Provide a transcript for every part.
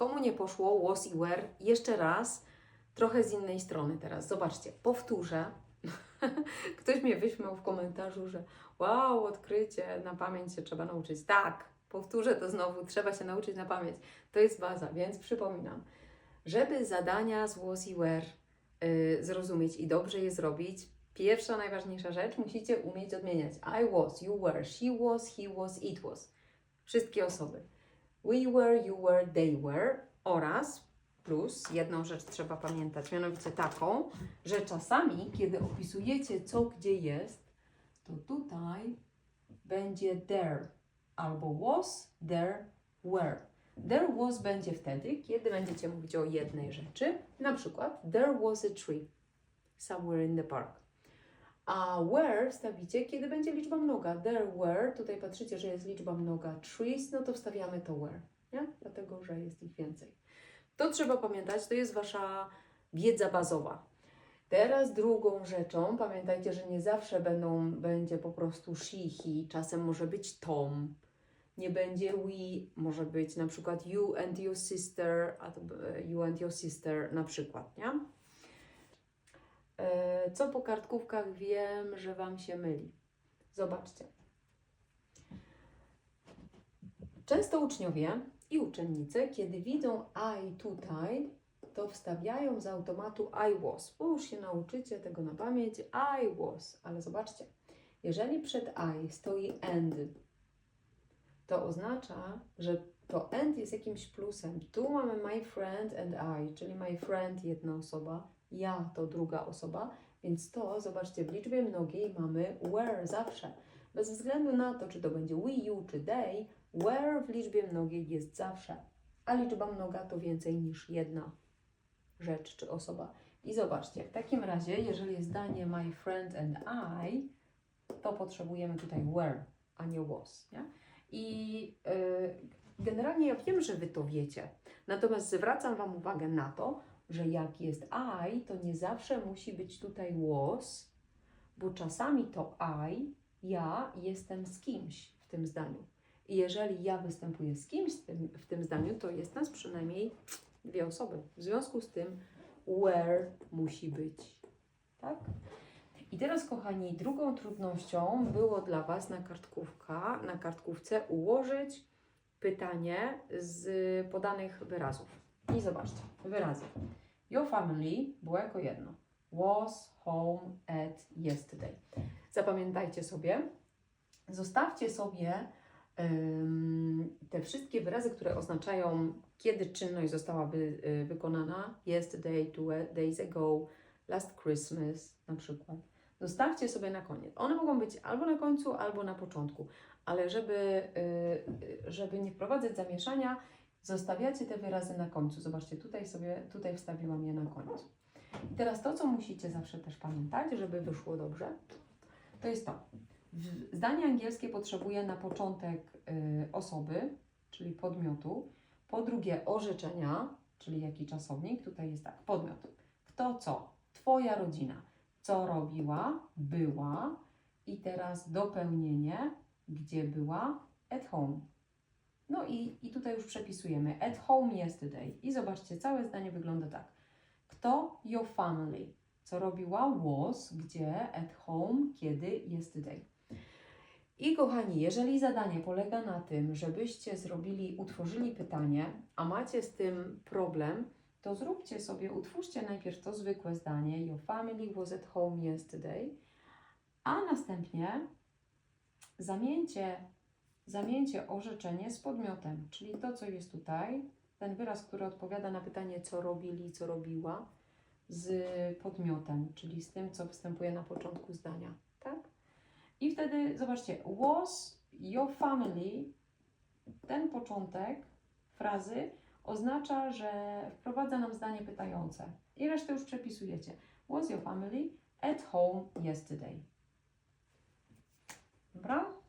komu nie poszło was i were, jeszcze raz, trochę z innej strony teraz. Zobaczcie, powtórzę. Ktoś mnie wyśmiał w komentarzu, że wow, odkrycie, na pamięć się trzeba nauczyć. Tak, powtórzę to znowu, trzeba się nauczyć na pamięć. To jest baza, więc przypominam, żeby zadania z was i were y, zrozumieć i dobrze je zrobić, pierwsza najważniejsza rzecz, musicie umieć odmieniać. I was, you were, she was, he was, it was. Wszystkie osoby. We were, you were, they were oraz plus jedną rzecz trzeba pamiętać, mianowicie taką, że czasami, kiedy opisujecie co gdzie jest, to tutaj będzie there albo was, there, were. There was będzie wtedy, kiedy będziecie mówić o jednej rzeczy, na przykład there was a tree somewhere in the park. A where wstawicie, kiedy będzie liczba mnoga. There were, tutaj patrzycie, że jest liczba mnoga trees, no to wstawiamy to were, nie? Dlatego, że jest ich więcej. To trzeba pamiętać, to jest Wasza wiedza bazowa. Teraz drugą rzeczą, pamiętajcie, że nie zawsze będą, będzie po prostu she, he, czasem może być Tom, nie będzie we, może być na przykład you and your sister, b- you and your sister na przykład, nie? E, Co po kartkówkach wiem, że Wam się myli? Zobaczcie. Często uczniowie i uczennice, kiedy widzą I tutaj, to wstawiają z automatu I was, bo już się nauczycie tego na pamięć. I was, ale zobaczcie, jeżeli przed I stoi and, to oznacza, że to and jest jakimś plusem. Tu mamy my friend and I, czyli my friend jedna osoba, ja to druga osoba, więc to, zobaczcie, w liczbie mnogiej mamy were zawsze. Bez względu na to, czy to będzie we, you, czy they, were w liczbie mnogiej jest zawsze. A liczba mnoga to więcej niż jedna rzecz czy osoba. I zobaczcie, w takim razie, jeżeli jest zdanie my friend and I, to potrzebujemy tutaj were, a nie was. Nie? I yy, generalnie ja wiem, że Wy to wiecie. Natomiast zwracam Wam uwagę na to, że jak jest I, to nie zawsze musi być tutaj was, bo czasami to I, ja jestem z kimś w tym zdaniu. I jeżeli ja występuję z kimś w tym, w tym zdaniu, to jest nas przynajmniej dwie osoby. W związku z tym where musi być. Tak? I teraz, kochani, drugą trudnością było dla Was na kartkówka, na kartkówce ułożyć pytanie z podanych wyrazów. I zobaczcie, wyrazy. Your family było jako jedno. Was home at yesterday. Zapamiętajcie sobie. Zostawcie sobie ym, te wszystkie wyrazy, które oznaczają, kiedy czynność zostałaby y, wykonana. Yesterday, two days ago, last Christmas na przykład. Zostawcie sobie na koniec. One mogą być albo na końcu, albo na początku, ale żeby, y, y, żeby nie wprowadzać zamieszania, zostawiacie te wyrazy na końcu. Zobaczcie, tutaj sobie, tutaj wstawiłam je na koniec. I teraz to, co musicie zawsze też pamiętać, żeby wyszło dobrze, to jest to. Zdanie angielskie potrzebuje na początek y, osoby, czyli podmiotu, po drugie orzeczenia, czyli jaki czasownik, tutaj jest tak, podmiot. Kto co? Twoja rodzina. Co robiła? Była. I teraz dopełnienie, gdzie była? At home. No i, i tutaj już przepisujemy at home yesterday. I zobaczcie, całe zdanie wygląda tak. Kto? Your family. Co robiła? Was. Gdzie? At home. Kiedy? Yesterday. I kochani, jeżeli zadanie polega na tym, żebyście zrobili, utworzyli pytanie, a macie z tym problem, to zróbcie sobie, utwórzcie najpierw to zwykłe zdanie Your family was at home yesterday, a następnie zamieńcie, zamieńcie orzeczenie z podmiotem, czyli to, co jest tutaj, ten wyraz, który odpowiada na pytanie, co robili, co robiła, z podmiotem, czyli z tym, co występuje na początku zdania, tak? I wtedy, zobaczcie, was your family, ten początek frazy oznacza, że wprowadza nam zdanie pytające. I resztę już przepisujecie. Was your family at home yesterday? Dobra?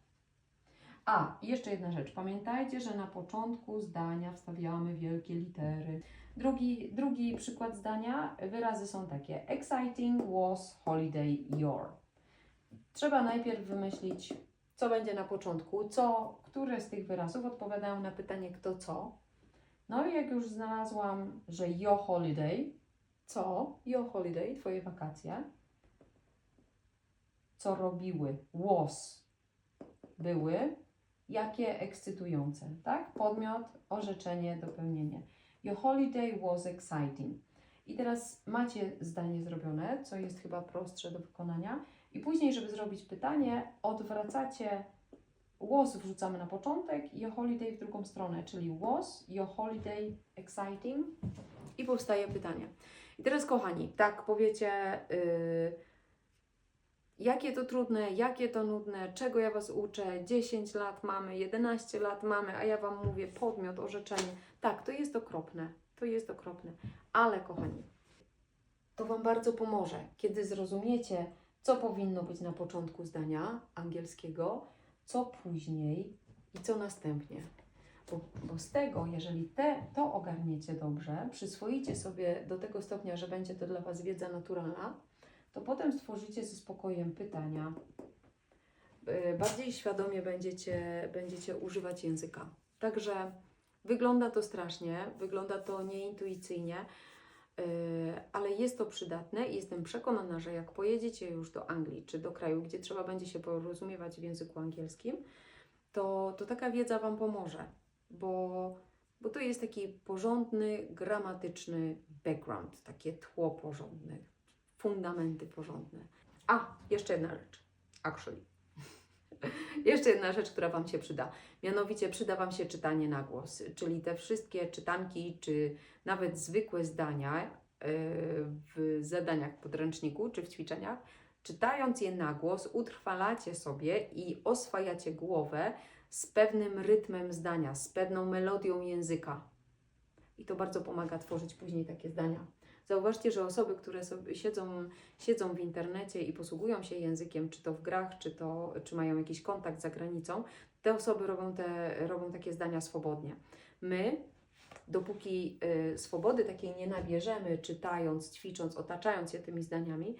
A, jeszcze jedna rzecz. Pamiętajcie, że na początku zdania wstawiamy wielkie litery. Drugi, drugi przykład zdania, wyrazy są takie. Exciting was holiday your. Trzeba najpierw wymyślić, co będzie na początku, co, które z tych wyrazów odpowiadają na pytanie kto co. No i jak już znalazłam, że your holiday, Co? Your holiday, Twoje wakacje. co robiły, was, były, jakie ekscytujące, tak? Podmiot, orzeczenie, dopełnienie. Your holiday was exciting. I teraz macie zdanie zrobione, co jest chyba prostsze do wykonania. I później, żeby zrobić pytanie, odwracacie was wrzucamy na początek i your holiday w drugą stronę, czyli was, your holiday exciting. I powstaje pytanie. I teraz, kochani, tak powiecie, yy, jakie to trudne, jakie to nudne, czego ja Was uczę, 10 lat mamy, 11 lat mamy, a ja Wam mówię podmiot, orzeczenie. Tak, to jest okropne, to jest okropne, ale kochani, to Wam bardzo pomoże, kiedy zrozumiecie, co powinno być na początku zdania angielskiego, co później i co następnie. Bo, bo z tego, jeżeli te, to ogarniecie dobrze, przyswoicie sobie do tego stopnia, że będzie to dla Was wiedza naturalna, to potem stworzycie ze spokojem pytania. Yy, Bardziej świadomie będziecie, będziecie używać języka. Także wygląda to strasznie, wygląda to nieintuicyjnie, yy, ale jest to przydatne i jestem przekonana, że jak pojedziecie już do Anglii czy do kraju, gdzie trzeba będzie się porozumiewać w języku angielskim, to, to taka wiedza Wam pomoże, bo, bo to jest taki porządny, gramatyczny background, takie tło porządne, fundamenty porządne. A, jeszcze jedna rzecz, actually. jeszcze jedna rzecz, która Wam się przyda. Mianowicie przyda Wam się czytanie na głos, czyli te wszystkie czytanki, czy nawet zwykłe zdania yy, w zadaniach podręczniku, czy w ćwiczeniach, czytając je na głos, utrwalacie sobie i oswajacie głowę z pewnym rytmem zdania, z pewną melodią języka. I to bardzo pomaga tworzyć później takie zdania. Zauważcie, że osoby, które sobie siedzą, siedzą w internecie i posługują się językiem, czy to w grach, czy, to, czy mają jakiś kontakt za granicą, te osoby robią, te, robią takie zdania swobodnie. My, dopóki y, swobody takiej nie nabierzemy, czytając, ćwicząc, otaczając je tymi zdaniami,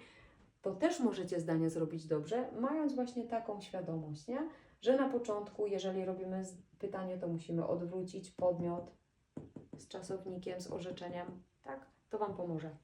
to też możecie zdanie zrobić dobrze, mając właśnie taką świadomość, nie? że na początku, jeżeli robimy pytanie, to musimy odwrócić podmiot z czasownikiem, z orzeczeniem, tak? To Wam pomoże.